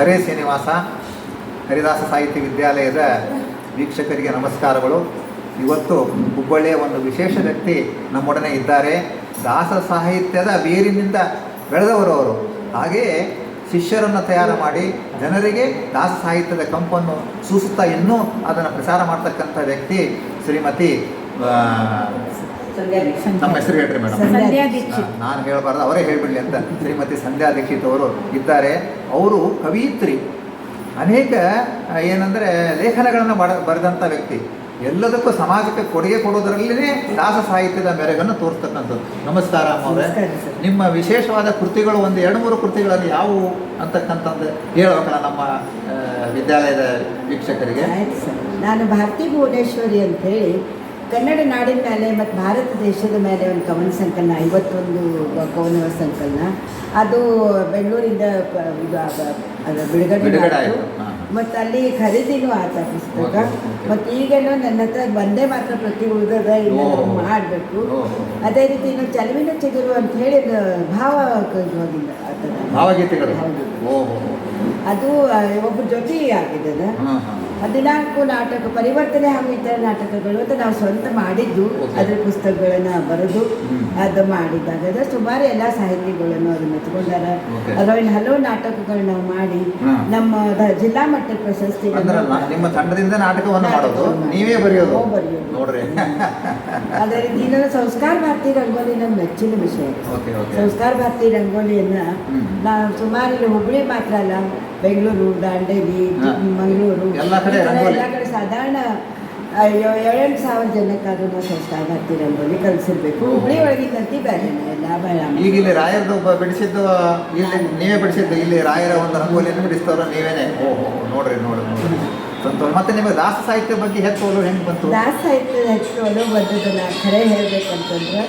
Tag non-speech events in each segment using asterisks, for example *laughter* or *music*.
ಹರೇ ಶ್ರೀನಿವಾಸ, ಹರಿದಾಸ ಸಾಹಿತ್ಯ ವಿದ್ಯಾಲಯದ ವೀಕ್ಷಕರಿಗೆ ನಮಸ್ಕಾರಗಳು. ಇವತ್ತು ಹುಬ್ಬಳ್ಳಿಯ ಒಂದು ವಿಶೇಷ ವ್ಯಕ್ತಿ ನಮ್ಮೊಡನೆ ಇದ್ದಾರೆ. ದಾಸ ಸಾಹಿತ್ಯದ ಬೇರಿನಿಂದ ಬೆಳೆದವರು ಅವರು. ಹಾಗೆಯೇ ಶಿಷ್ಯರನ್ನು ತಯಾರು ಮಾಡಿ ಜನರಿಗೆ ದಾಸ ಸಾಹಿತ್ಯದ ಕಂಪನ್ನು ಸೂಸುತ್ತಾ ಇನ್ನೂ ಅದನ್ನು ಪ್ರಸಾರ ಮಾಡ್ತಕ್ಕಂಥ ವ್ಯಕ್ತಿ ಶ್ರೀಮತಿ ನಮ್ಮ ಹೆಸರು ಹೇಳ್ರಿ ಮೇಡಮ್. ನಾನು ಹೇಳಬಾರ್ದು ಅವರೇ ಹೇಳ್ಬಿಡ್ಲಿ ಅಂತ ಶ್ರೀಮತಿ ಸಂಧ್ಯಾ ದೀಕ್ಷಿತ್ ಅವರು ಇದ್ದಾರೆ. ಅವರು ಕವಿಯಿತ್ರಿ ಅನೇಕ ಏನಂದ್ರೆ ಲೇಖನಗಳನ್ನು ಬಡ ಬರೆದಂಥ ವ್ಯಕ್ತಿ. ಎಲ್ಲದಕ್ಕೂ ಸಮಾಜಕ್ಕೆ ಕೊಡುಗೆ ಕೊಡೋದರಲ್ಲಿನೇ ದಾಸ ಸಾಹಿತ್ಯದ ಮೆರೆಗನ್ನು ತೋರಿಸ್ತಕ್ಕಂಥದ್ದು. ನಮಸ್ಕಾರ ಅಮ್ಮ ಅವರೇ. ನಿಮ್ಮ ವಿಶೇಷವಾದ ಕೃತಿಗಳು ಒಂದು ಎರಡು ಮೂರು ಕೃತಿಗಳಲ್ಲಿ ಯಾವುವು ಅಂತಕ್ಕಂಥದ್ದು ಹೇಳಬೇಕಲ್ಲ ನಮ್ಮ ವಿದ್ಯಾಲಯದ ವೀಕ್ಷಕರಿಗೆ? ನಾನು ಭಾರತಿ ಭುವನೇಶ್ವರಿ ಅಂತ ಹೇಳಿ ಕನ್ನಡ ನಾಡಿನ ಮೇಲೆ ಮತ್ತು ಭಾರತ ದೇಶದ ಮೇಲೆ ಒಂದು ಕವನ ಸಂಕಲನ ಐವತ್ತೊಂದು ಕವನ ಸಂಕಲನ. ಅದು ಬೆಂಗಳೂರಿಂದ ಇದು ಬಿಡುಗಡೆ ಮತ್ತು ಅಲ್ಲಿ ಖರೀದಿನೂ ಆತ ಪುಸ್ತಕ. ಮತ್ತು ಈಗೇನೋ ನನ್ನ ಹತ್ರ ಒಂದೇ ಮಾತ್ರ ಪ್ರತಿ ಉಳಿದದ ಮಾಡಬೇಕು. ಅದೇ ರೀತಿ ಇನ್ನು ಚಲುವಿನ ಚಿಗುರು ಅಂತ ಹೇಳಿ ಭಾವ ಹೋಗಿಲ್ಲ ಭಾವಗೀತೆಗಳು. ಅದು ಒಬ್ಬ ಒಬ್ಬರ ಜೊತೆ ಆಗಿದೆ ಅದು. ಹಾಂ ಹಾಂ. ಹದಿನಾಲ್ಕು ನಾಟಕ ಪರಿವರ್ತನೆ ಹಾಗೂ ಇತರ ನಾಟಕಗಳು ಅಂತ ನಾವು ಸ್ವಂತ ಮಾಡಿದ್ದು ಅದರ ಅದ್ರ ಪುಸ್ತಕಗಳನ್ನ ಬರೆದು. ಅದು ಮಾಡಿದಾಗ ಅದು ಸುಮಾರು ಎಲ್ಲ ಸಾಹಿತಿಗಳನ್ನು ಅದನ್ನ ಮೆಚ್ಕೊಂಡಾರ Okay. ಅದರಲ್ಲಿ ಹಲವು ನಾಟಕಗಳು ನಾವು ಮಾಡಿ ನಮ್ಮ ಜಿಲ್ಲಾ ಮಟ್ಟದ ಪ್ರಶಸ್ತಿ ಅಂದ್ರೆ ನಿಮ್ಮ ತಂಡದಿಂದ ನಾಟಕವನ್ನು ಮಾಡೋದು ನೀವೇ ಬರೆಯೋದು. ನೋಡ್ರಿ *laughs* ಅದೇ ರೀತಿ ಇನ್ನೊಂದು ಸಂಸ್ಕಾರ ಭಾರತಿ ರಂಗೋಲಿ ನನ್ನ ಮೆಚ್ಚಿನ ವಿಷಯ ಸಂಸ್ಕಾರ ಭಾರತಿ ರಂಗೋಲಿಯನ್ನ. ನಾವು ಸುಮಾರು ಇಲ್ಲಿ ಹುಬ್ಬಳ್ಳಿ ಮಾತ್ರ ಅಲ್ಲ ಬೆಂಗಳೂರು ದಾಂಡೇಲಿ. ಮಂಗಳೂರು ಎಲ್ಲ ಕಡೆ ರಂಗೋಲಿ. ಎಲ್ಲ ಕಡೆ ಸಾಧಾರಣ ಅಯ್ಯೋ ಏಳೆಂಟು ಸಾವಿರ ಜನಕ್ಕಾದ್ರೂ ನಾವು ಸಂಸ್ಥಾನ ರಂಗೋಲಿ ಕಲಿಸಿರ್ಬೇಕು. ಹುಬ್ಳಿ ಒಳಗಿಂದಂತಿ ಬೇರೆ ಎಲ್ಲ ಬೇರೆ ಈಗ ಇಲ್ಲಿ ರಾಯರದು ಬಿಡಿಸಿದ್ದು ಇಲ್ಲಿ ನೀವೇ ಬಿಡಿಸಿದ್ದು ಇಲ್ಲಿ ರಾಯರ ಒಂದು ರಂಗೋಲಿಯನ್ನು ಬಿಡಿಸ್ತವ್ರ ನೀವೇನೆ? ಓಹೋ ನೋಡ್ರಿ ನೋಡ್ರಿ ಸಂತೋಷ. ಮತ್ತೆ ನಿಮಗೆ ದಾಸ ಸಾಹಿತ್ಯ ಬಗ್ಗೆ ಹೆಚ್ಚು ಒಲವು ಹೆಂಗೆ ಬಂತು? ದಾಸ ಸಾಹಿತ್ಯದ ಹೆಚ್ಚು ಒಲವು ಬಂದದ್ದು ನಾನು ಖರೆ ಹೇಳ್ಬೇಕಂತಂದ್ರೆ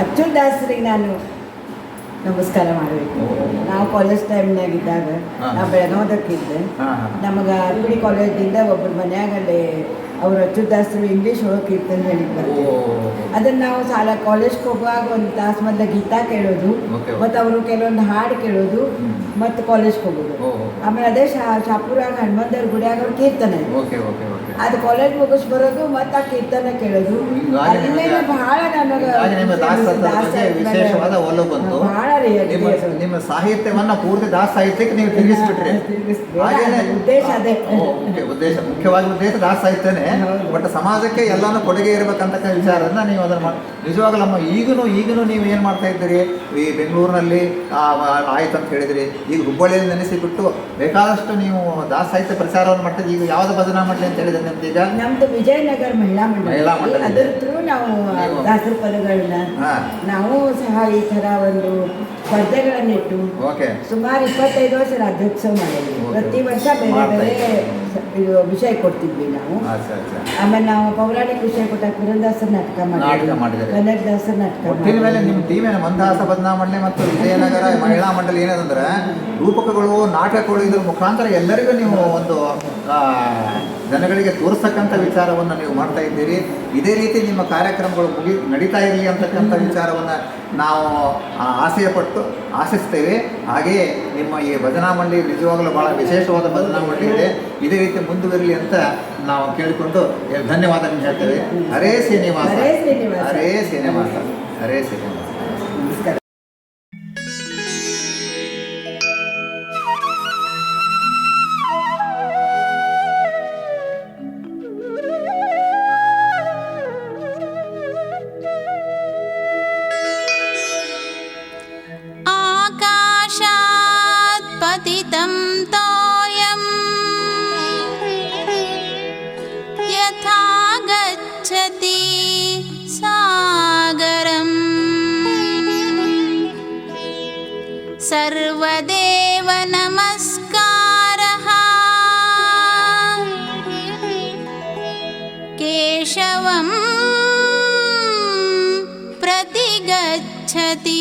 ಅಚ್ಚು ದಾಸರಿಗೆ ನಾನು ನಮಸ್ಕಾರ ಮಾಡಬೇಕು. ನಾವು ಕಾಲೇಜ್ ಟೈಮ್ನಾಗಿದ್ದಾಗ ಇದ್ದಾಗ ನಾವು ಬೆಳಗಾವದಕ್ಕಿದ್ದೆ. ನಮಗೆ ನಮಗೆ ಅರ್ಪಿಡಿ ಕಾಲೇಜಿಂದ ಒಬ್ಬರು ಮನ್ಯಾಗಲ್ಲಿ ಅವರು ಅಚ್ಚುದಾಸರು ಇಂಗ್ಲೀಷ್ ಒಳಗೆ ಕೀರ್ತನೆ ಹೇಳಿದ್ ಬರ್ತಾರೆ. ಅದನ್ನ ನಾವು ಸಾಲ ಕಾಲೇಜ್ಗೆ ಹೋಗುವಾಗ ಒಂದು ತಾಸು ಮೊದಲ ಗೀತಾ ಕೇಳೋದು ಮತ್ತ ಅವರು ಕೆಲವೊಂದು ಹಾಡು ಕೇಳೋದು. ಮತ್ತು ಕಾಲೇಜ್ಗೆ ಹೋಗೋದು. ಆಮೇಲೆ ಅದೇ ಶಾ ಶಾಪುರಾಗ ಹನುಮಂತರ ಗುಡಿಯಾಗ ಅವ್ರು ಕೀರ್ತನೆ. ಅದು ಕಾಲೇಜ್ ಮುಗಿಸ್ ಬರೋದು ಮತ್ತೆ ಆ ಕೀರ್ತನೆ ಕೇಳೋದು. ಅಲ್ಲಿಂದ ಬಹಳ ನನಗೆ ಬಹಳ ನಿಮ್ಮ ಸಾಹಿತ್ಯವನ್ನ ಪೂರ್ತಿ ದಾಸ ಸಾಹಿತ್ಯಕ್ಕೆ ನೀವು ತಿರುಗಿಸ್ಬಿಟ್ರಿ. ಉದ್ದೇಶ ಅದೇ. ಉದ್ದೇಶ. ಮುಖ್ಯವಾಗಿ ಉದ್ದೇಶ ದಾಸ ಸಾಹಿತ್ಯನೇ. ಬಟ್ ಸಮಾಜಕ್ಕೆ ಎಲ್ಲಾನು ಕೊಡುಗೆ ಇರಬೇಕಂತ ವಿಚಾರದಿಂದ ನೀವು ಅದನ್ನು ಮಾಡಿ ನಿಜವಾಗ್ಲೂ ನಮ್ಮ ಈಗಲೂ ಈಗಲೂ ನೀವು ಏನು ಮಾಡ್ತಾ ಇದ್ದೀರಿ? ಈ ಬೆಂಗಳೂರಿನಲ್ಲಿ ಆಯ್ತು ಅಂತ ಹೇಳಿದ್ರಿ. ಈಗ ಹುಬ್ಬಳ್ಳಿಯಲ್ಲಿ ನೆನೆಸಿಬಿಟ್ಟು ಬೇಕಾದಷ್ಟು ನೀವು ದಾಸ ಸಾಹಿತ್ಯ ಪ್ರಚಾರವನ್ನು ಮಾಡ್ತಿದ್ದೀರಿ ಈಗ ಯಾವ್ದು ಭಜನಾ ಮಾಡಲಿ ಅಂತ ಹೇಳಿದ್ರೆ ನಮ್ದು ಈಗ? ನಮ್ದು ವಿಜಯನಗರ ಮಹಿಳಾ ಮಹಿಳಾ ಮಂಡಳಿ. ಮಂಡಳಿ. ಅದ್ರ ನಾವು ನೀವು- ದಾಸರ ಪದಗಳನ್ನ ನಾವು ಸಹ ಈ ಥರ ಒಂದು ಸ್ಪರ್ಧೆಗಳನ್ನಿಟ್ಟು ಓಕೆ. ಸುಮಾರು ಇಪ್ಪತ್ತೈದು ವರ್ಷ ರಾಜ್ಯೋತ್ಸವ ಮಾಡಿದ್ವಿ ಪ್ರತಿ ವರ್ಷ ಬೇರೆ ಬೇರೆ ಇದು ವಿಷಯ ಕೊಡ್ತಿದ್ವಿ ನಾವು. ಆಮೇಲೆ ನಾವು ಪೌರಾಣಿಕ ವಿಷಯ ಕೊಟ್ಟಾಗ ಪುರಂದಾಸರ ನಾಟಕ ಮಾಡಿದ್ವಿ. ಕನ್ನಡದಾಸರ ನಾಟಕ ಮೇಲೆ. ನಿಮ್ಮ ಮಂದಹಾಸ ಬದಲಾವಣೆ ಮತ್ತು ವಿಜಯನಗರ ಮಹಿಳಾ ಮಂಡಳಿ ಏನದಂದ್ರೆ ರೂಪಕಗಳು ನಾಟಕಗಳು ಇದ್ರ ಮುಖಾಂತರ ಎಲ್ಲರಿಗೂ ನೀವು ಒಂದು ಜನಗಳಿಗೆ ತೋರಿಸ್ತಕ್ಕಂಥ ವಿಚಾರವನ್ನು ನೀವು ಮಾಡ್ತಾ ಇದ್ದೀರಿ. ಇದೇ ರೀತಿ ನಿಮ್ಮ ಕಾರ್ಯಕ್ರಮಗಳು ಮುಗಿ ನಡೀತಾ ಇರಲಿ ಅಂತಕ್ಕಂಥ ವಿಚಾರವನ್ನು ನಾವು ಆಸೆಯಪಟ್ಟು ಆಸೆಯ ಪಟ್ಟು ಆಶಿಸ್ತೇವೆ. ಹಾಗೆಯೇ ನಿಮ್ಮ ಈ ಭಜನಾ ಮಂಡಳಿ ನಿಜವಾಗಲೂ ಭಾಳ ವಿಶೇಷವಾದ ಭಜನಾ ಮಂಡಳಿ ಇದೆ. ಇದೇ ರೀತಿ ಮುಂದುವರಿಲಿ ಅಂತ ನಾವು ಕೇಳಿಕೊಂಡು ಧನ್ಯವಾದ ಹೇಳ್ತೇವೆ. ಹರೇ ಶ್ರೀನಿವಾಸ. ಹರೇ ಶ್ರೀನಿವಾಸ. ಹರೇ ಶ್ರೀನಿವಾಸ. सर्वदेव नमस्कारः केशवं प्रति गच्छति